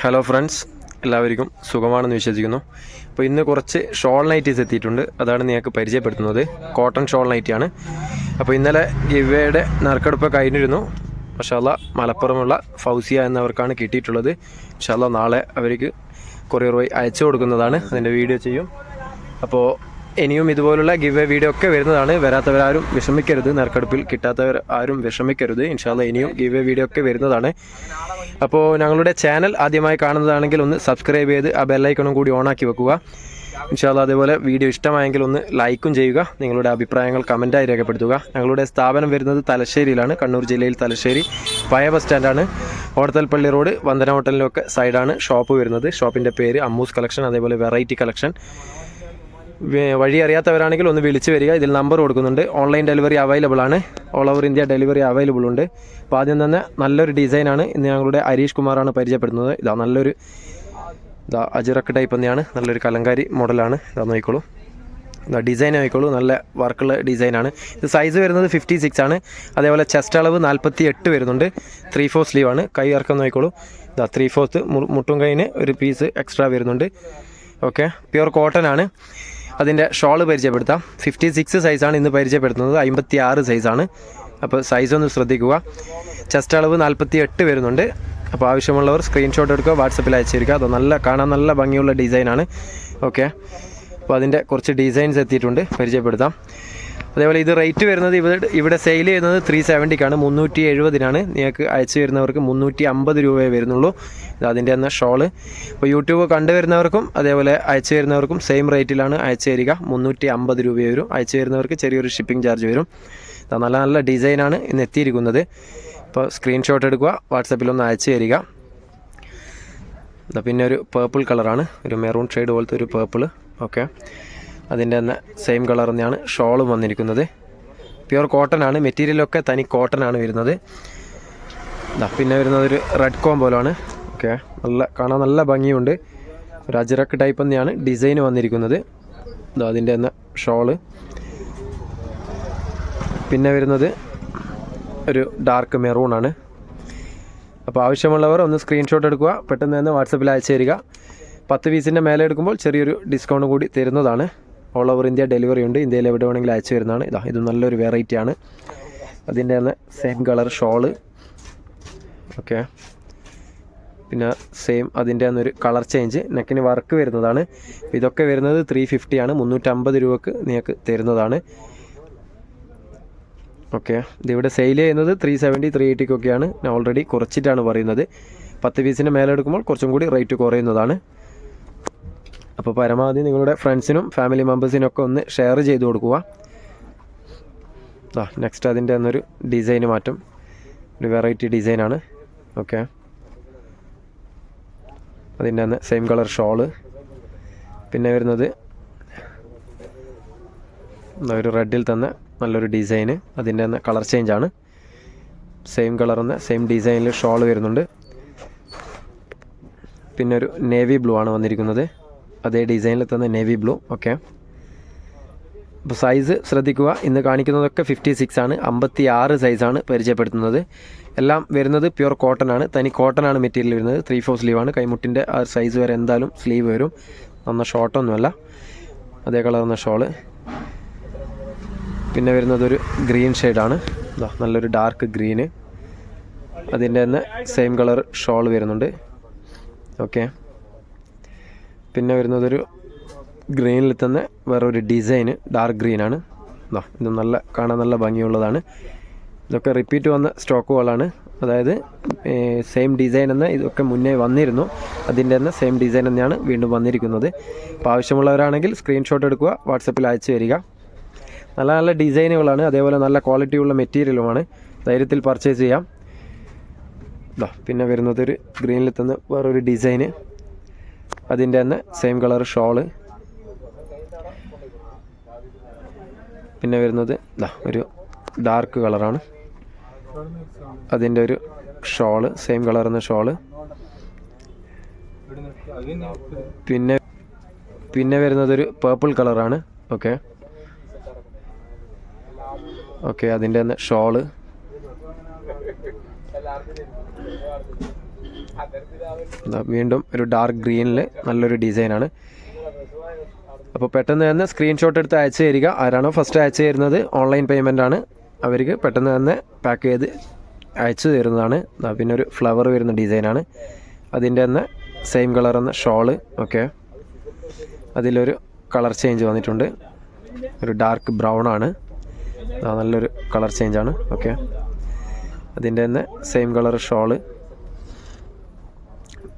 Hello friends എല്ലാവർക്കും സുഖമാണെന്ന് വിശ്വസിക്കുന്നു. അപ്പോൾ ഇന്ന് കുറച്ച് ഷോൾ നൈറ്റീസ് എത്തിയിട്ടുണ്ട്. അതാണ് നിങ്ങൾക്ക് പരിചയപ്പെടുത്തുന്നത്. കോട്ടൺ ഷോൾ നൈറ്റിയാണ് അപ്പോൾ ഇന്നലെ ഗിവയുടെ നറുക്കെടുപ്പ് കഴിഞ്ഞിരുന്നു. മഷാല്ല മലപ്പുറമുള്ള ഫൗസിയ എന്നവർക്കാണ് കിട്ടിയിട്ടുള്ളത്. മഷാല്ല നാളെ അവർക്ക് കൊറിയർ വഴി അയച്ചു കൊടുക്കുന്നതാണ്. അതിന്റെ വീഡിയോ ചെയ്യും. അപ്പോൾ ഇനിയും ഇതുപോലുള്ള ഗിവ് വീഡിയോ ഒക്കെ വരുന്നതാണ്. വരാത്തവരാരും വിഷമിക്കരുത്. നറുക്കെടുപ്പിൽ കിട്ടാത്തവർ ആരും വിഷമിക്കരുത്. ഇൻഷാല്ല ഇനിയും ഗിവ് വീഡിയോ ഒക്കെ വരുന്നതാണ്. അപ്പോൾ ഞങ്ങളുടെ ചാനൽ ആദ്യമായി കാണുന്നതാണെങ്കിൽ ഒന്ന് സബ്സ്ക്രൈബ് ചെയ്ത് ആ ബെല്ലൈക്കണും കൂടി ഓണാക്കി വെക്കുക. ഇൻഷാല്ല അതേപോലെ വീഡിയോ ഇഷ്ടമായെങ്കിൽ ഒന്ന് ലൈക്കും ചെയ്യുക. നിങ്ങളുടെ അഭിപ്രായങ്ങൾ കമന്റായി രേഖപ്പെടുത്തുക. ഞങ്ങളുടെ സ്ഥാപനം വരുന്നത് തലശ്ശേരിയിലാണ്. കണ്ണൂർ ജില്ലയിൽ തലശ്ശേരി പഴയ ബസ് സ്റ്റാൻഡാണ് ഓടത്തൽപ്പള്ളി റോഡ് വന്ദന ഹോട്ടലിലൊക്കെ സൈഡാണ് ഷോപ്പ് വരുന്നത്. ഷോപ്പിന്റെ പേര് അമ്മൂസ് കളക്ഷൻ അതേപോലെ വെറൈറ്റി കളക്ഷൻ വഴി അറിയാത്തവരാണെങ്കിൽ ഒന്ന് വിളിച്ച് വരിക. ഇതിൽ നമ്പർ കൊടുക്കുന്നുണ്ട്. ഓൺലൈൻ ഡെലിവറി അവൈലബിൾ ആണ്. All over India delivery available ഉണ്ട്. അപ്പോൾ ആദ്യം തന്നെ നല്ലൊരു ഡിസൈനാണ് ഇന്ന് ഞങ്ങളുടെ ഹരീഷ് കുമാറാണ് പരിചയപ്പെടുന്നത് ഇതാ നല്ലൊരു ഇതാ അജിറക്ക് ടൈപ്പ് തന്നെയാണ്. നല്ലൊരു കലങ്കാരി മോഡലാണ് ഇതാ നോക്കിക്കോളൂ. ഡിസൈൻ നോക്കിക്കോളൂ. നല്ല വർക്കുള്ള ഡിസൈനാണ് ഇത് സൈസ് വരുന്നത് ഫിഫ്റ്റി സിക്സ് ആണ്. അതേപോലെ ചെസ്റ്റ് അളവ് നാൽപ്പത്തി എട്ട് വരുന്നുണ്ട്. ത്രീ ഫോർ സ്ലീവ് ആണ്. കൈ ഇറക്കം നോക്കിക്കോളൂ. ഇതാ ത്രീ ഫോർത്ത് മുട്ടും കൈന് ഒരു പീസ് എക്സ്ട്രാ വരുന്നുണ്ട്. ഓക്കെ പ്യുവർ കോട്ടൺ ആണ്. അതിന്റെ ഷോൾ പരിചയപ്പെടുത്താം. ഫിഫ്റ്റി സിക്സ് സൈസാണ് ഇന്ന് പരിചയപ്പെടുത്തുന്നത്. അമ്പത്തി ആറ് സൈസാണ് അപ്പോൾ സൈസ് ഒന്ന് ശ്രദ്ധിക്കുക. ചെസ്റ്റ് അളവ് നാൽപ്പത്തി എട്ട് വരുന്നുണ്ട്. അപ്പോൾ ആവശ്യമുള്ളവർ സ്ക്രീൻഷോട്ട് എടുക്കുക വാട്സപ്പിൽ അയച്ചിരിക്കുക. അത് നല്ല കാണാൻ നല്ല ഭംഗിയുള്ള ഡിസൈനാണ് ഓക്കെ അപ്പോൾ അതിന്റെ കുറച്ച് ഡിസൈൻസ് എത്തിയിട്ടുണ്ട്. പരിചയപ്പെടുത്താം. അതേപോലെ ഇത് റേറ്റ് വരുന്നത് ഇവിടെ ഇവിടെ സെയിൽ ചെയ്യുന്നത് ത്രീ സെവന്റിക്കാണ് മുന്നൂറ്റി എഴുപതിനാണ് നിങ്ങൾക്ക് അയച്ചു വരുന്നവർക്ക് മുന്നൂറ്റി അമ്പത് രൂപയെ വരുന്നുള്ളൂ. ഇത് അതിന്റെ തന്നെ ഷോൾ അപ്പോൾ യൂട്യൂബ് കണ്ടുവരുന്നവർക്കും അതേപോലെ അയച്ചു വരുന്നവർക്കും സെയിം റേറ്റിലാണ് അയച്ചു തരിക. മുന്നൂറ്റി അമ്പത് രൂപ വരും. അയച്ചു വരുന്നവർക്ക് ചെറിയൊരു ഷിപ്പിംഗ് ചാർജ് വരും. നല്ല നല്ല ഡിസൈനാണ് ഇന്ന് എത്തിയിരിക്കുന്നത്. അപ്പോൾ സ്ക്രീൻഷോട്ട് എടുക്കുക വാട്സപ്പിലൊന്ന് അയച്ചു തരിക. പിന്നെ ഒരു പേർപ്പിൾ കളറാണ് ഒരു മെറൂൺ ഷെയ്ഡ് പോലത്തെ ഒരു പേർപ്പിൾ ഓക്കെ അതിന്റെ തന്നെ സെയിം കളർ തന്നെയാണ് ഷോളും വന്നിരിക്കുന്നത്. പ്യുവർ കോട്ടൺ ആണ്. മെറ്റീരിയലൊക്കെ തനി കോട്ടൺ ആണ് വരുന്നത്. പിന്നെ വരുന്നത് ഒരു റെഡ് കോം പോലാണ്. ഓക്കെ നല്ല കാണാൻ നല്ല ഭംഗിയുണ്ട്. ഒരു അജിറക്ക് ടൈപ്പ് തന്നെയാണ് ഡിസൈൻ വന്നിരിക്കുന്നത്. അതിന്റെ തന്നെ ഷോൾ പിന്നെ വരുന്നത് ഒരു ഡാർക്ക് മെറൂൺ ആണ്. അപ്പോൾ ആവശ്യമുള്ളവർ ഒന്ന് സ്ക്രീൻഷോട്ട് എടുക്കുക. പെട്ടെന്ന് തന്നെ വാട്സപ്പിൽ അയച്ചു തരിക. പത്ത് പീസിന്റെ മേലെ എടുക്കുമ്പോൾ ചെറിയൊരു ഡിസ്കൗണ്ട് കൂടി തരുന്നതാണ്. ഓൾ ഓവർ ഇന്ത്യ ഡെലിവറി ഉണ്ട്. ഇന്ത്യയിൽ എവിടെ വേണമെങ്കിലും അയച്ചു വരുന്നതാണ് ഇതാ ഇത് നല്ലൊരു വെറൈറ്റി ആണ്. അതിന്റെ തന്നെ സെയിം കളർ ഷോൾ ഓക്കെ പിന്നെ സെയിം അതിന്റെ തന്നൊരു കളർ ചേഞ്ച് നെക്കിന് വർക്ക് വരുന്നതാണ്. ഇതൊക്കെ വരുന്നത് ത്രീ ഫിഫ്റ്റിയാണ് മുന്നൂറ്റമ്പത് രൂപക്ക് നിങ്ങൾക്ക് തരുന്നതാണ്. ഓക്കെ ഇതിവിടെ സെയിൽ ചെയ്യുന്നത് ത്രീ സെവന്റി ത്രീ എയ്റ്റിക്കൊക്കെയാണ് ഓൾറെഡി കുറച്ചിട്ടാണ് പറയുന്നത്. പത്ത് പീസിന് മേലെ എടുക്കുമ്പോൾ കുറച്ചും കൂടി റേറ്റ് കുറയുന്നതാണ്. അപ്പോൾ പരമാവധി നിങ്ങളുടെ ഫ്രണ്ട്സിനും ഫാമിലി മെമ്പേഴ്സിനൊക്കെ ഒന്ന് ഷെയർ ചെയ്ത് കൊടുക്കുക. ആ നെക്സ്റ്റ് അതിന്റെ ഒന്നൊരു ഡിസൈന് മാറ്റും. ഒരു വെറൈറ്റി ഡിസൈനാണ് ഓക്കെ അതിന്റെ അന്ന് സെയിം കളർ ഷോൾ പിന്നെ വരുന്നത് ഒരു റെഡിൽ തന്നെ നല്ലൊരു ഡിസൈന് അതിന്റെ തന്നെ കളർ ചേഞ്ച് ആണ്. സെയിം കളർ തന്നെ സെയിം ഡിസൈനിൽ ഷോൾ വരുന്നുണ്ട്. പിന്നെ ഒരു നേവി ബ്ലൂ ആണ് വന്നിരിക്കുന്നത്. അതേ ഡിസൈനിൽ തന്നെ നേവി ബ്ലൂ ഓക്കെ അപ്പോൾ സൈസ് ശ്രദ്ധിക്കുക. ഇന്ന് കാണിക്കുന്നതൊക്കെ ഫിഫ്റ്റി സിക്സ് ആണ്. അമ്പത്തി ആറ് സൈസാണ് പരിചയപ്പെടുത്തുന്നത്. എല്ലാം വരുന്നത് പ്യുവർ കോട്ടൺ ആണ്. തനി കോട്ടൺ ആണ് മെറ്റീരിയൽ വരുന്നത്. ത്രീ ഫോർ സ്ലീവ് ആണ്. കൈമുട്ടിന്റെ ആ സൈസ് വരെ എന്തായാലും സ്ലീവ് വരും. നന്ന ഷോർട്ടൊന്നുമല്ല അതേ കളറുന്ന ഷോൾ പിന്നെ വരുന്നത് ഒരു ഗ്രീൻ ഷെയ്ഡാണ് നല്ലൊരു ഡാർക്ക് ഗ്രീന് അതിന്റെ തന്നെ സെയിം കളർ ഷോൾ വരുന്നുണ്ട്. ഓക്കെ പിന്നെ വരുന്നതൊരു ഗ്രീനിൽ തന്നെ വേറൊരു ഡിസൈൻ ഡാർക്ക് ഗ്രീനാണ് ഇതാ ഇത് നല്ല കാണാൻ നല്ല ഭംഗിയുള്ളതാണ്. ഇതൊക്കെ റിപ്പീറ്റ് വന്ന സ്റ്റോക്കുകളാണ് അതായത് സെയിം ഡിസൈൻ എന്ന ഇതൊക്കെ മുന്നേ വന്നിരുന്നു. അതിന്റെ തന്നെ സെയിം ഡിസൈൻ തന്നെയാണ് വീണ്ടും വന്നിരിക്കുന്നത്. അപ്പോൾ ആവശ്യമുള്ളവരാണെങ്കിൽ സ്ക്രീൻഷോട്ട് എടുക്കുക വാട്സപ്പിൽ അയച്ചു തരിക. നല്ല നല്ല ഡിസൈനുകളാണ് അതേപോലെ നല്ല ക്വാളിറ്റിയുള്ള മെറ്റീരിയലുമാണ് ധൈര്യത്തിൽ പർച്ചേസ് ചെയ്യാം. പിന്നെ വരുന്നത് ഒരു ഗ്രീനിൽ തന്നെ വേറൊരു ഡിസൈന് അതിന്റെ തന്നെ സെയിം കളർ ഷോൾ പിന്നെ വരുന്നത് ഒരു ഡാർക്ക് കളറാണ് അതിന്റെ ഒരു ഷോൾ സെയിം കളർ എന്ന ഷോൾ പിന്നെ പിന്നെ വരുന്നത് ഒരു പേർപ്പിൾ കളറാണ് ഓക്കെ ഓക്കെ അതിന്റെ തന്നെ ഷോൾ വീണ്ടും ഒരു ഡാർക്ക് ഗ്രീനിൽ നല്ലൊരു ഡിസൈനാണ് അപ്പോൾ പെട്ടെന്ന് തന്നെ സ്ക്രീൻഷോട്ട് എടുത്ത് അയച്ചു തരിക. ആരാണോ ഫസ്റ്റ് അയച്ചു തരുന്നത് ഓൺലൈൻ പേയ്മെന്റ് ആണ്. അവർക്ക് പെട്ടെന്ന് തന്നെ പാക്ക് ചെയ്ത് അയച്ചു തരുന്നതാണ്. പിന്നെ ഒരു ഫ്ലവർ വരുന്ന ഡിസൈനാണ് അതിന്റെ തന്നെ സെയിം കളർ എന്ന ഷോൾ ഓക്കെ അതിലൊരു കളർ ചേഞ്ച് വന്നിട്ടുണ്ട്. ഒരു ഡാർക്ക് ബ്രൗൺ ആണ്. നല്ലൊരു കളർ ചേഞ്ചാണ് ഓക്കെ അതിന്റെ തന്നെ സെയിം കളർ ഷോൾ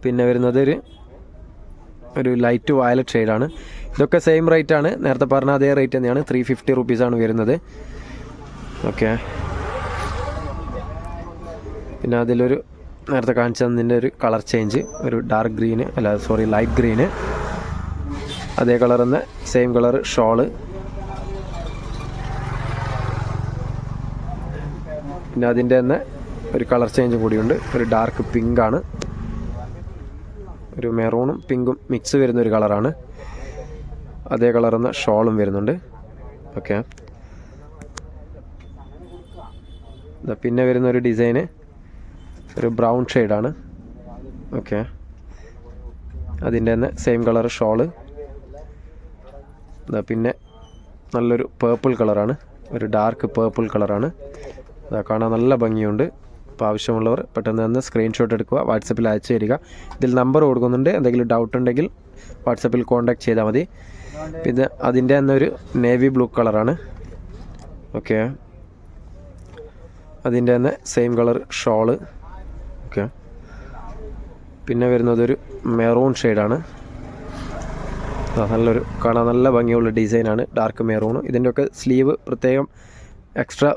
പിന്നെ വരുന്നത് ഒരു ഒരു ലൈറ്റ് വയലറ്റ് ഷെയ്ഡാണ് ഇതൊക്കെ സെയിം റേറ്റ് ആണ്. നേരത്തെ പറഞ്ഞ അതേ റേറ്റ് തന്നെയാണ്. ത്രീ ഫിഫ്റ്റി റുപ്പീസാണ് വരുന്നത്. ഓക്കെ പിന്നെ അതിലൊരു നേരത്തെ കാണിച്ചു തന്നതിന്റെ ഒരു കളർ ചേഞ്ച് ഒരു ഡാർക്ക് ഗ്രീന് അല്ല സോറി ലൈറ്റ് ഗ്രീന് അതേ കളർ തന്നെ സെയിം കളർ ഷോൾ പിന്നെ അതിന്റെ തന്നെ ഒരു കളർ ചേഞ്ച് കൂടിയുണ്ട്. ഒരു ഡാർക്ക് പിങ്ക് ആണ്. ഒരു മെറൂണും പിങ്കും മിക്സ് വരുന്ന ഒരു കളറാണ്. അതേ കളറുന്ന ഷോളും വരുന്നുണ്ട്. ഓക്കെ. പിന്നെ വരുന്ന ഒരു ഡിസൈന് ഒരു ബ്രൗൺ ഷെയ്ഡാണ്. ഓക്കെ. അതിന്റെ തന്നെ സെയിം കളർ ഷോൾ. പിന്നെ നല്ലൊരു പേർപ്പിൾ കളറാണ്. ഒരു ഡാർക്ക് പേർപ്പിൾ കളറാണ്. കാണാൻ നല്ല ഭംഗിയുണ്ട്. അപ്പോൾ ആവശ്യമുള്ളവർ പെട്ടെന്ന് തന്നെ സ്ക്രീൻഷോട്ട് എടുക്കുക വാട്സപ്പിൽ അയച്ചു തരിക. ഇതിൽ നമ്പർ കൊടുക്കുന്നുണ്ട്. എന്തെങ്കിലും ഡൗട്ട് ഉണ്ടെങ്കിൽ വാട്സപ്പിൽ കോൺടാക്ട് ചെയ്താൽ മതി. പിന്നെ അതിന്റെ തന്നെ ഒരു നേവി ബ്ലൂ കളറാണ് ഓക്കെ അതിന്റെ തന്നെ സെയിം കളർ ഷോൾ ഓക്കെ പിന്നെ വരുന്നത് ഒരു മെറൂൺ ഷെയ്ഡാണ് നല്ലൊരു കാണാൻ നല്ല ഭംഗിയുള്ള ഡിസൈനാണ് ഡാർക്ക് മെറൂൺ ഇതിന്റെയൊക്കെ സ്ലീവ് പ്രത്യേകം എക്സ്ട്രാ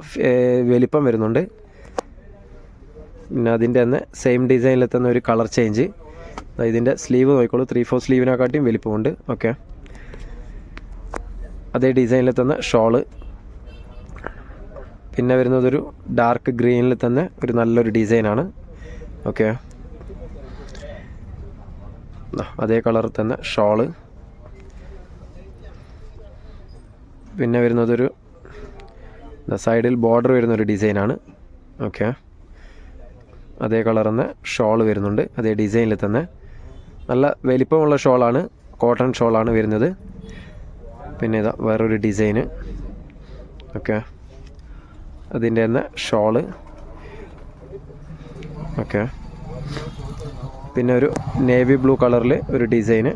വലിപ്പം വരുന്നുണ്ട്. പിന്നെ അതിന്റെ തന്നെ സെയിം ഡിസൈനിൽ തന്നെ ഒരു കളർ ചേഞ്ച് ഇതിന്റെ സ്ലീവ് നോക്കിക്കോളൂ ത്രീ ഫോർ സ്ലീവിനെക്കാട്ടിയും വലിപ്പമുണ്ട്. ഓക്കെ അതേ ഡിസൈനിൽ തന്നെ ഷോൾ പിന്നെ വരുന്നതൊരു ഡാർക്ക് ഗ്രീനിൽ തന്നെ ഒരു നല്ലൊരു ഡിസൈനാണ് ഓക്കെ അതേ കളറിൽ തന്നെ ഷോൾ പിന്നെ വരുന്നതൊരു സൈഡിൽ ബോർഡർ വരുന്നൊരു ഡിസൈനാണ് ഓക്കെ അതേ കളർ തന്നെ ഷോൾ വരുന്നുണ്ട് അതേ ഡിസൈനിൽ തന്നെ. നല്ല വലിപ്പമുള്ള ഷോളാണ് കോട്ടൺ ഷോളാണ് വരുന്നത്. പിന്നെ ഇതാ വേറൊരു ഡിസൈന് ഓക്കെ അതിന്റെ തന്നെ ഷോൾ ഓക്കെ പിന്നെ ഒരു നേവി ബ്ലൂ കളറിൽ ഒരു ഡിസൈന്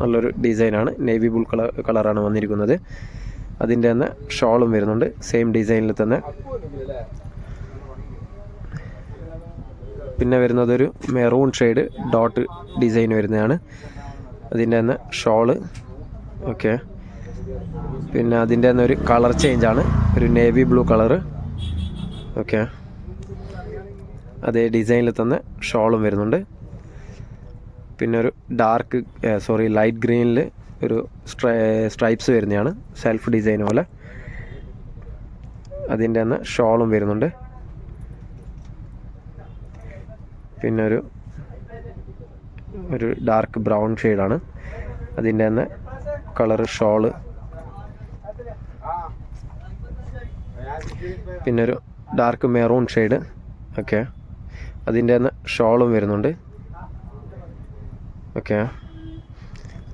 നല്ലൊരു ഡിസൈനാണ് നേവി ബ്ലൂ കളർ കളറാണ് വന്നിരിക്കുന്നത്. അതിന്റെ തന്നെ ഷോളും വരുന്നുണ്ട് സെയിം ഡിസൈനിൽ തന്നെ. പിന്നെ വരുന്നത് ഒരു മെറൂൺ ഷെയ്ഡ് ഡോട്ട് ഡിസൈൻ വരുന്നതാണ്. അതിന്റെ തന്നെ ഷോൾ. ഓക്കെ. പിന്നെ അതിന്റെ തന്നെ ഒരു കളർ ചേഞ്ചാണ്. ഒരു നേവി ബ്ലൂ കളറ്. ഓക്കെ. അതേ ഡിസൈനിൽ തന്നെ ഷോളും വരുന്നുണ്ട്. പിന്നെ ഒരു ഡാർക്ക് സോറി ലൈറ്റ് ഗ്രീനിൽ ഒരു സ്ട്രൈ സ്ട്രൈപ്സ് വരുന്നതാണ്. സെൽഫ് ഡിസൈൻ പോലെ. അതിന്റെ തന്നെ ഷോളും വരുന്നുണ്ട്. പിന്നെ ഒരു ഒരു ഡാർക്ക് ബ്രൗൺ ഷെയ്ഡാണ് അതിന്റെ തന്നെ കളറ് ഷോൾ പിന്നെ ഒരു ഡാർക്ക് മെറൂൺ ഷെയ്ഡ് ഓക്കെ അതിന്റെ തന്നെ ഷോളും വരുന്നുണ്ട്. ഓക്കെ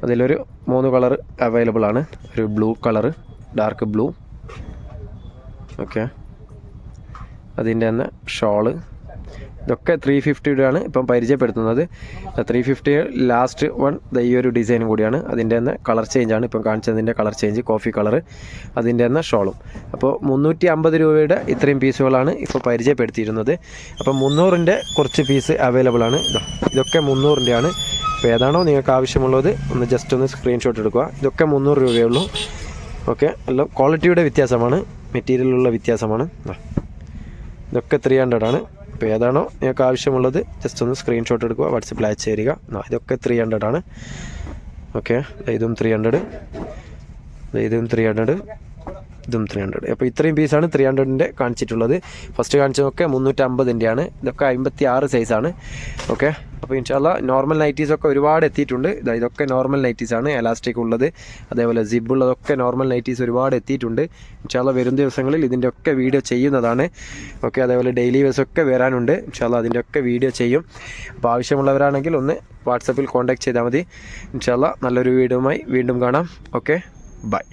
അതിലൊരു മൂന്ന് കളർ അവൈലബിൾ ആണ്. ഒരു blue colour dark blue okay അതിന്റെ തന്നെ ഷോൾ ഇതൊക്കെ ത്രീ ഫിഫ്റ്റിയുടെ ആണ് ഇപ്പം പരിചയപ്പെടുത്തുന്നത്. ത്രീ ഫിഫ്റ്റി ലാസ്റ്റ് വൺ ഈ ഒരു ഡിസൈനും കൂടിയാണ്. അതിന്റെ തന്നെ കളർ ചേഞ്ചാണ് ഇപ്പം കാണിച്ചതിന്റെ കളർ ചേഞ്ച് കോഫി കളർ അതിന്റെ തന്നെ ഷോളും. അപ്പോൾ മുന്നൂറ്റി അമ്പത് രൂപയുടെ ഇത്രയും പീസുകളാണ് ഇപ്പോൾ പരിചയപ്പെടുത്തിയിരുന്നത്. അപ്പോൾ മുന്നൂറിന്റെ കുറച്ച് പീസ് അവൈലബിൾ ആണ്. ഇതാ ഇതൊക്കെ മുന്നൂറിന്റെ ആണ് അപ്പോൾ ഏതാണോ നിങ്ങൾക്ക് ആവശ്യമുള്ളത് ഒന്ന് ജസ്റ്റ് ഒന്ന് സ്ക്രീൻഷോട്ട് എടുക്കുക. ഇതൊക്കെ മുന്നൂറ് രൂപയേ ഉള്ളൂ. ഓക്കെ എല്ലാം ക്വാളിറ്റിയുടെ വ്യത്യാസമാണ്. മെറ്റീരിയലുള്ള വ്യത്യാസമാണ്. ഇതൊക്കെ ത്രീ ഹൺഡ്രഡ് ആണ്. അപ്പോൾ ഏതാണോ നിങ്ങൾക്ക് ആവശ്യമുള്ളത് ജസ്റ്റ് ഒന്ന് സ്ക്രീൻഷോട്ട് എടുക്കുക വാട്സപ്പിൽ അയച്ചു തരിക. ഇതൊക്കെ ത്രീ ഹൺഡ്രഡ് ആണ്. ഓക്കെ ഇതും ത്രീ ഹൺഡ്രഡ് ഇതും ത്രീ ഹൺഡ്രഡ് ഇതും ത്രീ ഹൺഡ്രഡ് അപ്പോൾ ഇത്രയും പീസാണ് ത്രീ ഹൺഡ്രഡിന്റെ കാണിച്ചിട്ടുള്ളത്. ഫസ്റ്റ് കാണിച്ചതൊക്കെ മുന്നൂറ്റമ്പതിന്റെയാണ്. ഇതൊക്കെ അമ്പത്തി ആറ് സൈസാണ് ഓക്കെ അപ്പോൾ ഇൻഷാല്ല നോർമൽ നൈറ്റീസൊക്കെ ഒരുപാട് എത്തിയിട്ടുണ്ട്. ഇതാ ഇതൊക്കെ നോർമൽ നൈറ്റീസാണ് എലാസ്റ്റിക് ഉള്ളത്. അതേപോലെ സിബ് ഉള്ളതൊക്കെ നോർമൽ നൈറ്റീസ് ഒരുപാട് എത്തിയിട്ടുണ്ട്. ഇൻഷാല്ല വരും ദിവസങ്ങളിൽ ഇതിന്റെ ഒക്കെ വീഡിയോ ചെയ്യുന്നതാണ്. ഓക്കെ അതേപോലെ ഡെയിലി വേസൊക്കെ വരാനുണ്ട്. ഇൻഷാല്ല അതിന്റെ ഒക്കെ വീഡിയോ ചെയ്യും. അപ്പോൾ ആവശ്യമുള്ളവരാണെങ്കിൽ ഒന്ന് വാട്സപ്പിൽ കോൺടാക്ട് ചെയ്താൽ മതി. ഇൻഷാല്ല നല്ലൊരു വീഡിയോയുമായി വീണ്ടും കാണാം. Okay bye